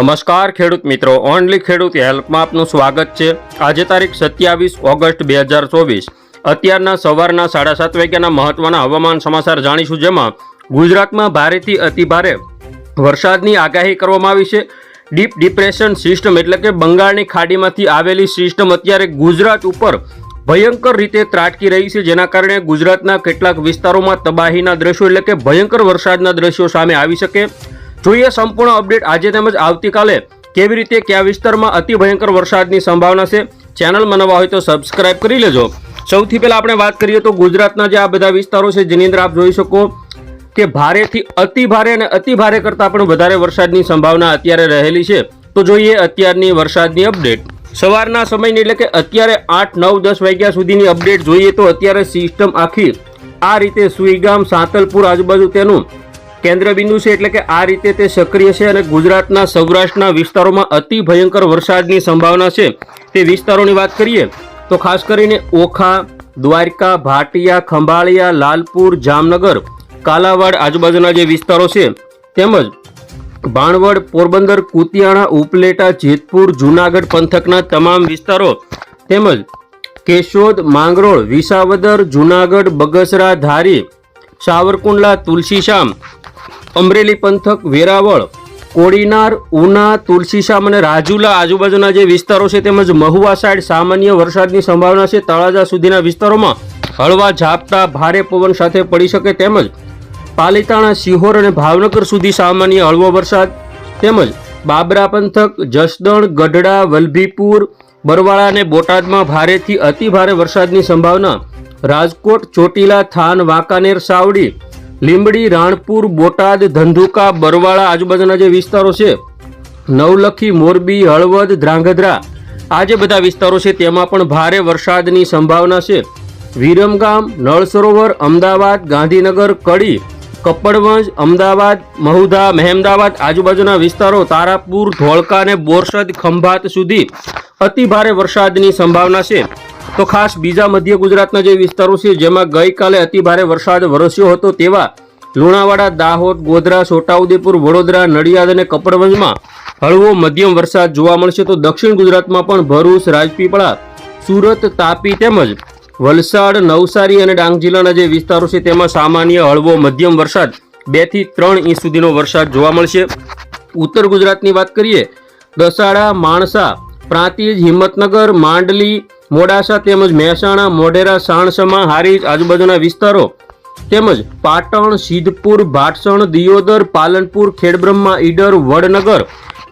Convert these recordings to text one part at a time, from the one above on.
નમસ્કાર ખેડૂત મિત્રો, ઓનલી ખેડૂત હેલ્પમાં આપનું સ્વાગત છે. આજે તારીખ સત્યાવીસ ઓગસ્ટ બે હજાર ચોવીસ. અત્યારના સવારના સાડા સાત વાગ્યાના મહત્વના હવામાન સમાચાર જાણીશું જેમાં ગુજરાતમાં ભારેથી અતિભારે વરસાદની આગાહી કરવામાં આવી છે. ડીપ ડિપ્રેશન સિસ્ટમ એટલે કે બંગાળની ખાડીમાંથી આવેલી સિસ્ટમ અત્યારે ગુજરાત ઉપર ભયંકર રીતે ત્રાટકી રહી છે, જેના કારણે ગુજરાતના કેટલાક વિસ્તારોમાં તબાહીના દ્રશ્યો એટલે કે ભયંકર વરસાદના દ્રશ્યો સામે આવી શકે. જોઈએ સંપૂર્ણ અપડેટ આજે તેમજ આવતીકાલે કેવી રીતે કયા વિસ્તારમાં અતિ ભયંકર વરસાદની સંભાવના છે ચેનલ મનાવવા હોય તો સબસ્ક્રાઇબ કરી લેજો. સૌથી પહેલાં આપણે વાત કરીએ તો ગુજરાતના જે આ બધા વિસ્તારો છે જેની અંદર આપ જોઈ શકો કે ભારેથી અતિ ભારે અને અતિ ભારે કરતાં પણ વધારે વરસાદની સંભાવના અત્યારે રહેલી છે. તો જોઈએ અત્યારની વરસાદની અપડેટ. સવારના સમયની એટલે કે અત્યારે આઠ, નવ, દસ વાગ્યા સુધીની અપડેટ જોઈએ તો અત્યારે સિસ્ટમ આખી આ રીતે સુઈગામ, સાંતલપુર આજુબાજુ તેનું કેન્દ્રબિંદુ છે એટલે કે આ રીતે તે સક્રિય છે અને ગુજરાતના સૌરાષ્ટ્રના વિસ્તારોમાં અતિ ભયંકર વરસાદની સંભાવના છે. તે વિસ્તારોની વાત કરીએ તો ખાસ કરીને ઓખા, દ્વારકા, ભાટિયા, ખંભાળિયા, લાલપુર, જામનગર, કાલાવાડ આજુબાજુના જે વિસ્તારો છે, તેમજ ભાણવડ પોરબંદર, કુતિયાણા, ઉપલેટા, જેતપુર, જૂનાગઢ પંથકના તમામ વિસ્તારો, તેમજ કેશોદ, માંગરોળ, વિસાવદર, જૂનાગઢ, બગસરા, ધારી, સાવરકુંડલા, તુલસીશામ અમરેલી પંથક વેરાવળ, કોડીનાર, ઉના, તુલસીશામ અને રાજુલા આજુબાજુના જે વિસ્તારો છે તેમજ મહુવા સાઈડ સામાન્ય વરસાદની સંભાવના છે, તળાજા સુધીના વિસ્તારોમાં હળવા ઝાપટા, ભારે પવન સાથે પડી શકે તેમજ પાલીતાણા સિહોર અને ભાવનગર સુધી સામાન્ય હળવો વરસાદ તેમજ બાબરા પંથક, જસદણ, ગઢડા, વલભીપુર, બરવાળા અને બોટાદમાં ભારેથી અતિ ભારે વરસાદની સંભાવના રાજકોટ, ચોટીલા, થાન, વાંકાનેર, સાવડી લીંબડી, રાણપુર, બોટાદ, ધંધુકા, બરવાળા આજુબાજુના જે વિસ્તારો છે, નવલખી, મોરબી, હળવદ, ધ્રાંગધ્રા, આ જે બધા વિસ્તારો છે તેમાં પણ ભારે વરસાદની સંભાવના છે. વિરમગામ નળ સરોવર અમદાવાદ, ગાંધીનગર, કડી કપડવંજ અમદાવાદ, મહુધા, મહેમદાવાદ આજુબાજુના વિસ્તારો તારાપુર, ધોળકા અને બોરસદ ખંભાત સુધી અતિ ભારે વરસાદની સંભાવના છે. તો ખાસ બીજા મધ્ય ગુજરાતના જે વિસ્તારો છે, જેમાં ગઈકાલે અતિ ભારે વરસાદ વરસ્યો હતો, તેવા લુણાવાડા, દાહોદ, ગોધરા, છોટાઉદેપુર, વડોદરા, નડિયાદ અને કપડવંજમાં હળવો મધ્યમ વરસાદ જોવા મળશે. તો દક્ષિણ ગુજરાતમાં પણ ભરૂચ, રાજપીપળા, સુરત, તાપી તેમજ વલસાડ, નવસારી અને ડાંગ જિલ્લાના જે વિસ્તારો છે, તેમાં સામાન્ય હળવો મધ્યમ વરસાદ બેથી ત્રણ ઇંચ સુધીનો વરસાદ જોવા મળશે. ઉત્તર ગુજરાતની વાત કરીએ, દસાડા, માણસા, પ્રાંતિજ, હિંમતનગર, માંડલી મોડાસા તેમજ મહેસાણા, મોઢેરા, સાણસમા, હારીજ, આજુબાજુના વિસ્તારો તેમજ પાટણ, સિદ્ધપુર, ભાટસણ, દિયોદર, પાલનપુર, ખેડબ્રહ્મા, ઈડર, વડનગર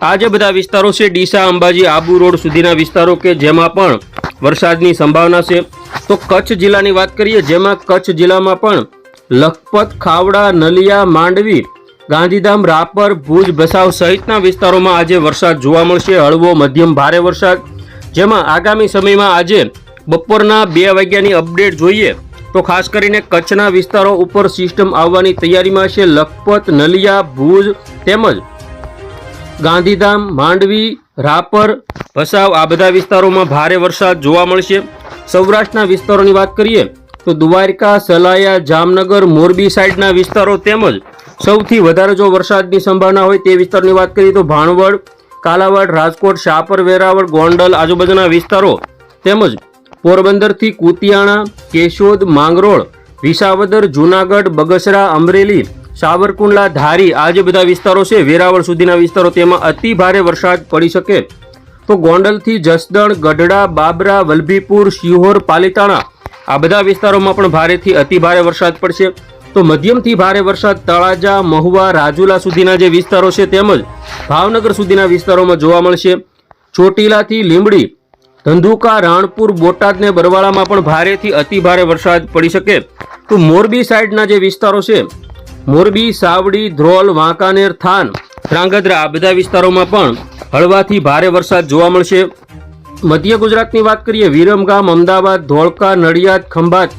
આ જે બધા વિસ્તારો છે, ડીસા, અંબાજી, આબુ રોડ સુધીના વિસ્તારો કે જેમાં પણ વરસાદની સંભાવના છે. તો કચ્છ જિલ્લાની વાત કરીએ, જેમાં કચ્છ જિલ્લામાં પણ લખપત, ખાવડા, નલિયા, માંડવી, ગાંધીધામ, રાપર, ભુજ, ભસાવ સહિતના વિસ્તારોમાં આજે વરસાદ જોવા મળશે. હળવો, મધ્યમ, ભારે વરસાદ જેમાં આગામી સમયમાં આજે બપોરના બે વાગ્યાની અપડેટ જોઈએ તો ખાસ કરીને કચ્છના વિસ્તારો ઉપર સિસ્ટમ આવવાની તૈયારીમાં છે લખપત, નલિયા, ભુજ તેમજ ગાંધીધામ, માંડવી, રાપર, ભસાવ આ બધા વિસ્તારોમાં ભારે વરસાદ જોવા મળશે. સૌરાષ્ટ્રના વિસ્તારોની વાત કરીએ તો દ્વારકા, સલાયા, જામનગર, મોરબી સાઈડના વિસ્તારો તેમજ સૌથી વધારે જો વરસાદની સંભાવના હોય તે વિસ્તારની વાત કરીએ તો ભાણવડ કાલાવાડ, રાજકોટ, શાપર, વેરાવળ, ગોંડલ આજુબાજુના વિસ્તારો તેમજ પોરબંદરથી કુતિયાણા, કેશોદ, માંગરોળ, વિસાવદર, જૂનાગઢ, બગસરા, અમરેલી, સાવરકુંડલા, ધારી આ જે બધા વિસ્તારો છે, વેરાવળ સુધીના વિસ્તારો, તેમાં અતિ ભારે વરસાદ પડી શકે. તો ગોંડલથી જસદણ, ગઢડા, બાબરા, વલભીપુર, શિહોર, પાલીતાણા આ બધા વિસ્તારોમાં પણ ભારેથી અતિ ભારે વરસાદ પડશે. તો મધ્યમથી ભારે વરસાદ તળાજા, મહુવા, રાજુલા સુધીના જે વિસ્તારો છે તેમજ ભાવનગર સુધીના વિસ્તારોમાં જોવા મળશે. ચોટીલાથી લીંબડી, ધંધુકા, રાણપુર, બોટાદ ને બરવાળામાં પણ ભારેથી અતિ ભારે વરસાદ પડી શકે. તો મોરબી સાઈડના જે વિસ્તારો છે, મોરબી, સાવડી, ધ્રોલ, વાંકાનેર, થાન, ધ્રાંગધ્રા, આ બધા વિસ્તારોમાં પણ હળવાથી ભારે વરસાદ જોવા મળશે. મધ્ય ગુજરાતની વાત કરીએ, વિરમગામ, અમદાવાદ, ધોળકા, નડિયાદ, ખંભાત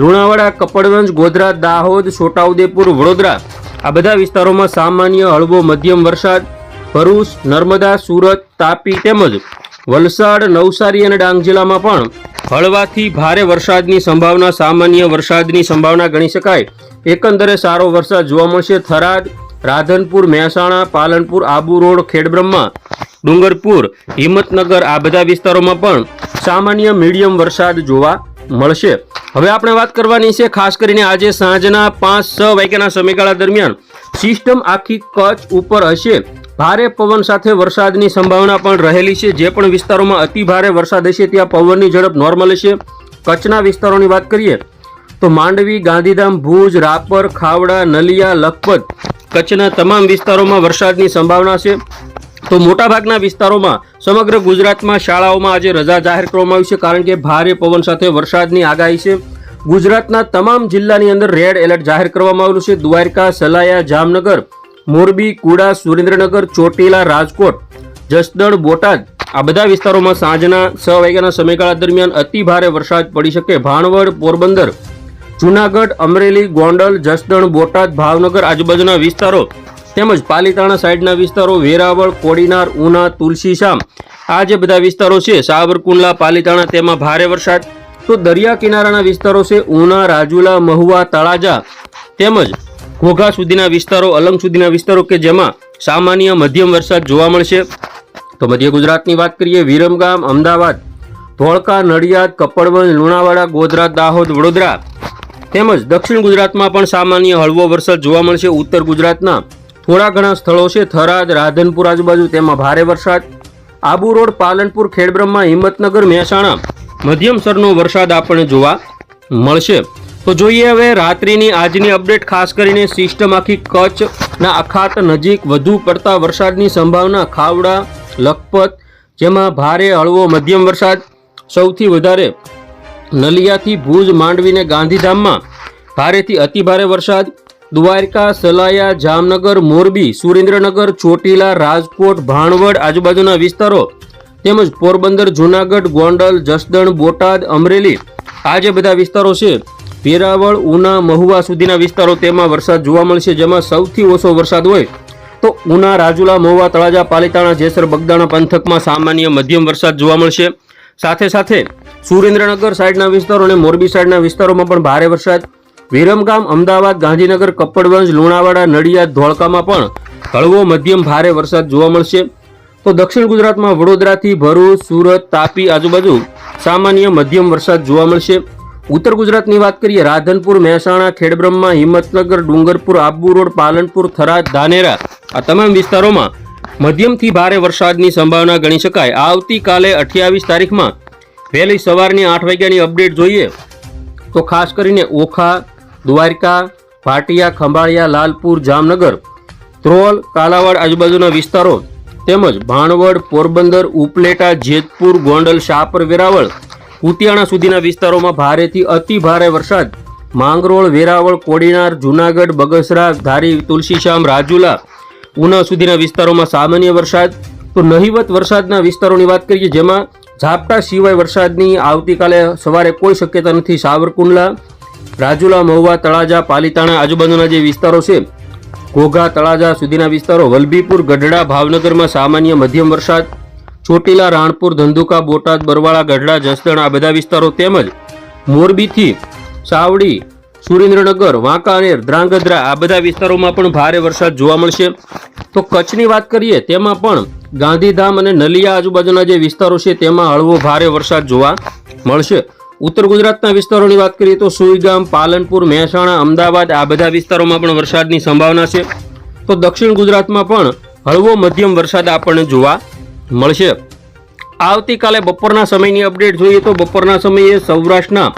લુણાવાડા, કપડવંજ, ગોધરા, દાહોદ, છોટાઉદેપુર, વડોદરા આ બધા વિસ્તારોમાં સામાન્ય હળવો મધ્યમ વરસાદ, ભરૂચ, નર્મદા, સુરત, તાપી તેમજ વલસાડ, નવસારી અને ડાંગ જિલ્લામાં પણ હળવાથી ભારે વરસાદની સંભાવના, સામાન્ય વરસાદની સંભાવના ગણી શકાય. એકંદરે સારો વરસાદ જોવા મળશે. થરાદ, રાધનપુર, મહેસાણા, પાલનપુર, આબુ રોડ, ખેડબ્રહ્મા, ડુંગરપુર, હિંમતનગર આ બધા વિસ્તારોમાં પણ સામાન્ય મીડિયમ વરસાદ જોવા મળશે. હવે આપણે વાત કરવાની છે ખાસ કરીને આજે સાંજના પાંચ છ વાગ્યાના સમયગાળા દરમિયાન સિસ્ટમ આખી કચ્છ ઉપર હશે. ભારે પવન સાથે વરસાદની સંભાવના પણ રહેલી છે. જે પણ વિસ્તારોમાં અતિ ભારે વરસાદ હશે, ત્યાં પવનની ઝડપ નોર્મલ હશે. કચ્છના વિસ્તારોની વાત કરીએ તો માંડવી, ગાંધીધામ, ભુજ, રાપર, ખાવડા, નલિયા, લખપત કચ્છના તમામ વિસ્તારોમાં વરસાદની સંભાવના છે. તો મોટાભાગના વિસ્તારોમાં સમગ્ર ગુજરાતમાં શાળાઓમાં આજે રજા જાહેર કરવામાં આવી છે, કારણ કે ભારે પવન સાથે વરસાદની આગાહી છે. ગુજરાતના તમામ જિલ્લાની અંદર રેડ એલર્ટ જાહેર કરવામાં આવેલું છે. દ્વારકા, સલાયા, જામનગર, મોરબી, કુડા, સુરેન્દ્રનગર, ચોટીલા, રાજકોટ, જસદણ, બોટાદ આ બધા વિસ્તારોમાં સાંજના છ વાગ્યાના સમયગાળા દરમિયાન અતિ ભારે વરસાદ પડી શકે. ભાણવડ, પોરબંદર, જુનાગઢ, અમરેલી, ગોંડલ, જસદણ, બોટાદ, ભાવનગર આજુબાજુના વિસ્તારો તેમજ પાલીતાણા સાઈડના વિસ્તારો વેરાવળ, કોડીનાર, ઉના તુલસીશામ આ જે બધા વિસ્તારો છે, સાવરકુંડલા, પાલીતાણા, તેમાં ભારે વરસાદ. તો દરિયા કિનારાના વિસ્તારો છે, ઉના, રાજુલા, મહુવા, તળાજા તેમજ ઘોઘા સુધીના વિસ્તારો, અલંગ સુધીના વિસ્તારો કે જેમાં સામાન્ય મધ્યમ વરસાદ જોવા મળશે. તો મધ્ય ગુજરાતની વાત કરીએ, વિરમગામ, અમદાવાદ, ધોળકા, નડિયાદ, કપડવંજ, લુણાવાડા, ગોધરા, દાહોદ, વડોદરા તેમજ દક્ષિણ ગુજરાતમાં પણ સામાન્ય હળવો વરસાદ જોવા મળશે. ઉત્તર ગુજરાતના થોડા ઘણા સ્થળો છે, થરાદ, રાધનપુર આજુબાજુ, તેમાં ભારે વરસાદ. આબુ રોડ, પાલનપુર, ખેડબ્રહ્મા, હિંમતનગર, મહેસાણા. મધ્યમ સ્તરનો વરસાદ આપણને જોવા મળશે. તો જોઈએ હવે રાત્રિની આજની અપડેટ, ખાસ કરીને સિસ્ટમ આખી કચ્છના અખાત નજીક વધુ પડતા વરસાદની સંભાવના, ખાવડા, લખપત, જેમાં ભારે હળવો મધ્યમ વરસાદ. સૌથી વધારે નલિયાથી ભુજ માંડવીને ગાંધીધામમાં ભારેથી અતિભારે વરસાદ. દ્વારકા, સલાયા, જામનગર, મોરબી, સુરેન્દ્રનગર, ચોટીલા, રાજકોટ, ભાણવડ આજુબાજુના વિસ્તારો તેમજ પોરબંદર, જુનાગઢ, ગોંડલ, જસદણ, બોટાદ, અમરેલી આ જે બધા વિસ્તારો છે, વેરાવળ, ઉના, મહુવા સુધીના વિસ્તારો તેમાં વરસાદ જોવા મળશે. જેમાં સૌથી ઓછો વરસાદ હોય તો ઉના, રાજુલા, મહુવા, તળાજા, પાલીતાણા, જેસર, બગદાણા પંથકમાં સામાન્ય મધ્યમ વરસાદ જોવા મળશે. સાથે સાથે સુરેન્દ્રનગર સાઈડના વિસ્તારો અને મોરબી સાઈડના વિસ્તારોમાં પણ ભારે વરસાદ વિરમગામ, અમદાવાદ, ગાંધીનગર, કપ્પડવંજ, લુણાવાડા, નડિયાદ, ધોળકામાં પણ હળવો મધ્યમ ભારે વરસાદ જોવા મળશે. તો દક્ષિણ ગુજરાતમાં વડોદરાથી ભરૂચ, સુરત, તાપી આજુબાજુ સામાન્ય મધ્યમ વરસાદ જોવા મળશે. ઉત્તર ગુજરાતની વાત કરીએ, રાધનપુર, મહેસાણા, ખેડબ્રહ્મા, હિંમતનગર, ડુંગરપુર, આબુ રોડ, પાલનપુર, થરાદ, ધાનેરા આ તમામ વિસ્તારોમાં મધ્યમથી ભારે વરસાદની સંભાવના ગણી શકાય. આવતીકાલે અઠ્યાવીસ તારીખમાં વહેલી સવારની આઠ વાગ્યાની અપડેટ જોઈએ. તો ખાસ કરીને ઓખા દ્વારકા, ભાટિયા, ખંભાળિયા, લાલપુર, જામનગર, ત્રોલ, કાલાવાડ આજુબાજુના વિસ્તારો તેમજ ભાણવડ, પોરબંદર, ઉપલેટા, જેતપુર, ગોંડલ, શાપર, વેરાવળ, કુતિયાણા સુધીના વિસ્તારોમાં ભારેથી અતિ ભારે વરસાદ. માંગરોળ, વેરાવળ, કોડીનાર, જુનાગઢ, બગસરા, ધારી તુલસીશ્યામ રાજુલા, ઉના સુધીના વિસ્તારોમાં સામાન્ય વરસાદ. તો નહિવત વરસાદના વિસ્તારોની વાત કરીએ જેમાં ઝાપટા સિવાય વરસાદની આવતીકાલે સવારે કોઈ શક્યતા નથી. સાવરકુંડલા રાજુલા, મહુવા, તળાજા, પાલીતાણા આજુબાજુના જે વિસ્તારો છે, ઘોઘા, તળાજા સુધીના વિસ્તારો, વલભીપુર, ગઢડા, ભાવનગરમાં સામાન્ય મધ્યમ વરસાદ, ચોટીલા, રાણપુર, ધંધુકા, બોટાદ, બરવાળા, ગઢડા, જસદણ, આ બધા વિસ્તારો તેમજ મોરબીથી સાવડી, સુરેન્દ્રનગર વાંકાનેર ધ્રાંગધ્રા આ બધા વિસ્તારોમાં પણ ભારે વરસાદ જોવા મળશે. તો કચ્છની વાત કરીએ, તેમાં પણ ગાંધીધામ અને નલિયા આજુબાજુના જે વિસ્તારો છે, તેમાં હળવો ભારે વરસાદ જોવા મળશે. ઉત્તર ગુજરાતના વિસ્તારોની વાત કરીએ તો સુઈગામ, પાલનપુર, મહેસાણા, અમદાવાદ, આ બધા વિસ્તારોમાં પણ વરસાદની સંભાવના છે. તો દક્ષિણ ગુજરાતમાં પણ હળવો મધ્યમ વરસાદ આપણને જોવા મળશે. આવતીકાલે બપોરના સમયની અપડેટ જોઈએ તો બપોરના સમયે સૌરાષ્ટ્રના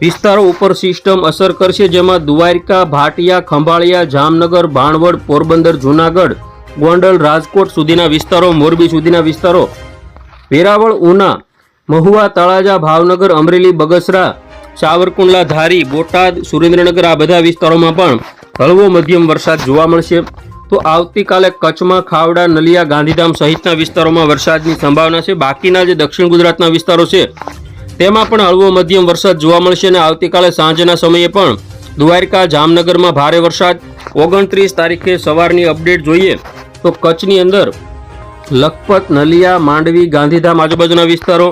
વિસ્તારો ઉપર સિસ્ટમ અસર કરશે, જેમાં દ્વારકા, ભાટિયા, ખંભાળિયા, જામનગર ભાણવડ પોરબંદર, જુનાગઢ, ગોંડલ, રાજકોટ સુધીના વિસ્તારો, મોરબી સુધીના વિસ્તારો, વેરાવળ, ઉના મહુવા, તળાજા, ભાવનગર, અમરેલી, બગસરા, સાવરકુંડલા, ધારી, બોટાદ, સુરેન્દ્રનગર આ બધા વિસ્તારોમાં પણ હળવો મધ્યમ વરસાદ જોવા મળશે. તો આવતીકાલે કચ્છમાં ખાવડા, નલિયા, ગાંધીધામ સહિતના વિસ્તારોમાં વરસાદની સંભાવના છે. બાકીના જે દક્ષિણ ગુજરાતના વિસ્તારો છે, તેમાં પણ હળવો મધ્યમ વરસાદ જોવા મળશે અને આવતીકાલે સાંજના સમયે પણ દ્વારકા, જામનગરમાં ભારે વરસાદ. ઓગણત્રીસ તારીખે સવારની અપડેટ જોઈએ તો કચ્છની અંદર લખપત, નલિયા, માંડવી, ગાંધીધામ આજુબાજુના વિસ્તારો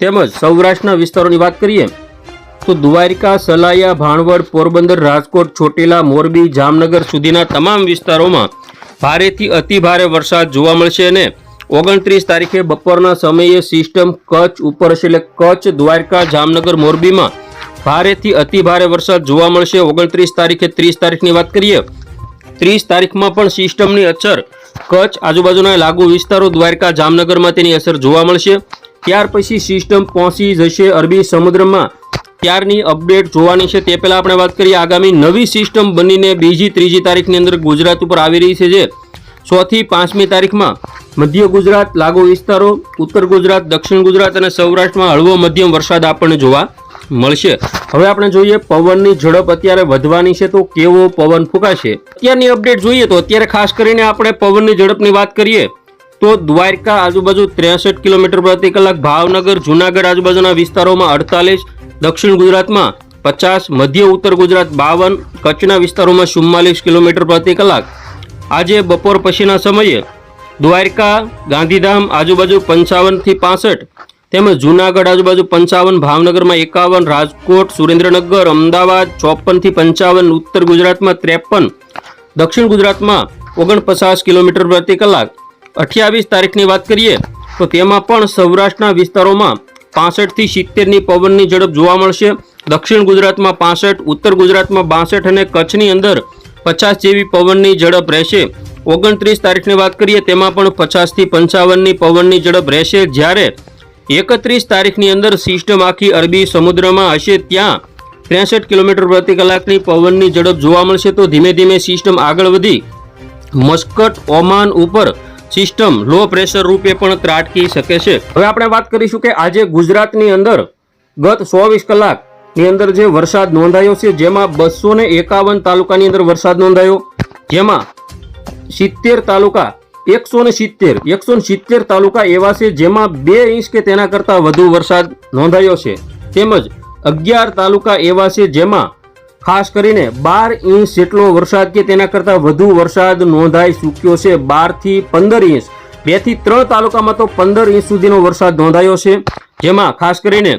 તેમજ સૌરાષ્ટ્રના વિસ્તારોની વાત કરીએ, તો દ્વારિકા, સલાયા, ભાણવડ, પોરબંદર, રાજકોટ, ચોટીલા, મોરબી, જામનગર સુધીના તમામ વિસ્તારોમાં ભારેથી અતિ ભારે વરસાદ જોવા મળશે અને ઓગણત્રીસ તારીખે બપોરના સમયે સિસ્ટમ કચ્છ ઉપર હશે એટલે કચ્છ, દ્વારકા, જામનગર, મોરબીમાં ભારેથી અતિ ભારે વરસાદ જોવા મળશે. ઓગણત્રીસ તારીખે ત્રીસ તારીખની વાત કરીએ, ત્રીસ તારીખમાં પણ સિસ્ટમની અસર કચ્છ આજુબાજુના લાગુ વિસ્તારો, દ્વારકા, જામનગરમાં તેની અસર જોવા મળશે. ત્યાર પછી સિસ્ટમ પહોંચી જશે અરબી સમુદ્રમાં. ત્યારની અપડેટ જોવાની છે તે પહેલાં આપણે વાત કરીએ આગામી નવી સિસ્ટમ બનીને બીજી, ત્રીજી તારીખની અંદર ગુજરાત ઉપર આવી રહી છે જે ચોથી પાંચમી તારીખમાં મધ્ય ગુજરાત, લાગુ વિસ્તારો, ઉત્તર ગુજરાત, દક્ષિણ ગુજરાત અને સૌરાષ્ટ્રમાં હળવો મધ્યમ વરસાદ આપણને જોવા મળશે. હવે આપણે જોઈએ પવનની ઝડપ અત્યારે વધવાની છે તો કેવો પવન ફૂંકાશે? અત્યારની અપડેટ જોઈએ તો અત્યારે ખાસ કરીને આપણે પવનની ઝડપની વાત કરીએ તો દ્વારકા આજુબાજુ ત્રેસઠ કિલોમીટર પ્રતિ કલાક ભાવનગર, જુનાગઢ આજુબાજુના વિસ્તારોમાં અડતાલીસ, દક્ષિણ ગુજરાતમાં પચાસ, મધ્ય ઉત્તર ગુજરાત બાવન, કચ્છના વિસ્તારોમાં ચુમ્માલીસ કિલોમીટર પ્રતિ કલાક. આજે બપોર પછીના સમયે દ્વારકા, ગાંધીધામ આજુબાજુ પંચાવનથી પાસઠ, તેમજ જૂનાગઢ આજુબાજુ પંચાવન, ભાવનગરમાં એકાવન, રાજકોટ, સુરેન્દ્રનગર, અમદાવાદ ચોપનથી પંચાવન, ઉત્તર ગુજરાતમાં ત્રેપન, દક્ષિણ ગુજરાતમાં ઓગણપચાસ કિલોમીટર પ્રતિ કલાક. અઠ્યાવીસ તારીખની વાત કરીએ, તો તેમાં પણ સૌરાષ્ટ્રના વિસ્તારોમાં પાસઠથી સિત્તેરની પવનની ઝડપ જોવા મળશે. દક્ષિણ ગુજરાતમાં પાસઠ, ઉત્તર ગુજરાતમાં બાસઠ અને કચ્છની અંદર પચાસ જેવી પવનની ઝડપ રહેશે. ઓગણત્રીસ તારીખની વાત કરીએ, તેમાં પણ પચાસથી પંચાવનની પવનની ઝડપ રહેશે. જ્યારે એકત્રીસ તારીખની અંદર સિસ્ટમ આખી અરબી સમુદ્રમાં હશે, ત્યાં ત્રેસઠ કિલોમીટર પ્રતિ કલાકની પવનની ઝડપ જોવા મળશે. તો ધીમે ધીમે સિસ્ટમ આગળ વધી. મસ્કટ, ઓમાન ઉપર સિસ્ટમ લો પ્રેશર રૂપે પણ ત્રાટકી શકે છે. હવે આપણે વાત કરીશું કે આજે ગુજરાતની અંદર ગત ચોવીસ કલાકની અંદર જે વરસાદ નોંધાયો છે, જેમાં બસો ને એકાવન તાલુકાની અંદર વરસાદ નોંધાયો, જેમાં સિત્તેર તાલુકા, એકસો ને સિત્તેર, એકસો ને સિત્તેર તાલુકા એવા છે, જેમાં બે ઇંચ કે તેના કરતાં વધુ વરસાદ નોંધાયો છે. તેમજ અગિયાર તાલુકા એવા છે, જેમાં ખાસ કરીને બાર ઇંચ જેટલો વરસાદ કે તેના કરતાં વધુ વરસાદ નોંધાઈ ચૂક્યો છે. બારથી પંદર ઇંચ. બેથી ત્રણ તાલુકામાં તો પંદર ઇંચ સુધીનો વરસાદ નોંધાયો છે. જેમાં ખાસ કરીને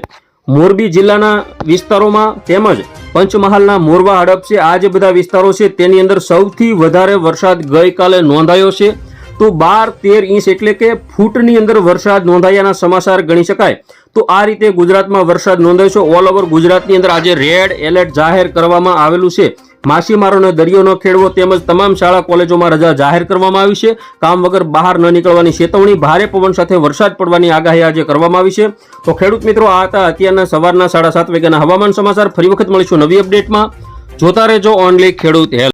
મોરબી જિલ્લાના વિસ્તારોમાં તેમજ પંચમહાલના મોરવા હડપ છે. આ જે બધા વિસ્તારો છે તેની અંદર સૌથી વધારે વરસાદ ગઈકાલે નોંધાયો છે. તો બાર તેર ઇંચ એટલે કે ફૂટની અંદર વરસાદ નોંધાયાના સમાચાર ગણી શકાય. તો આ રીતે ગુજરાતમાં વરસાદ નોંધાયો છે. ઓલ ઓવર ગુજરાતની અંદર આજે રેડ એલર્ટ જાહેર કરવામાં આવેલું છે. માછીમારોને દરિયો ન ખેડવો તેમજ તમામ શાળા કોલેજોમાં રજા જાહેર કરવામાં આવી છે. કામ વગર બહાર ન નીકળવાની ચેતવણી ભારે પવન સાથે વરસાદ પડવાની આગાહી આજે કરવામાં આવી છે. તો ખેડૂત મિત્રો, આ હતા અત્યારના સવારના સાડા સાત વાગ્યાના હવામાન સમાચાર. ફરી વખત મળીશું નવી અપડેટમાં જોતા રહેજો ઓનલી ખેડૂત હેલ્પ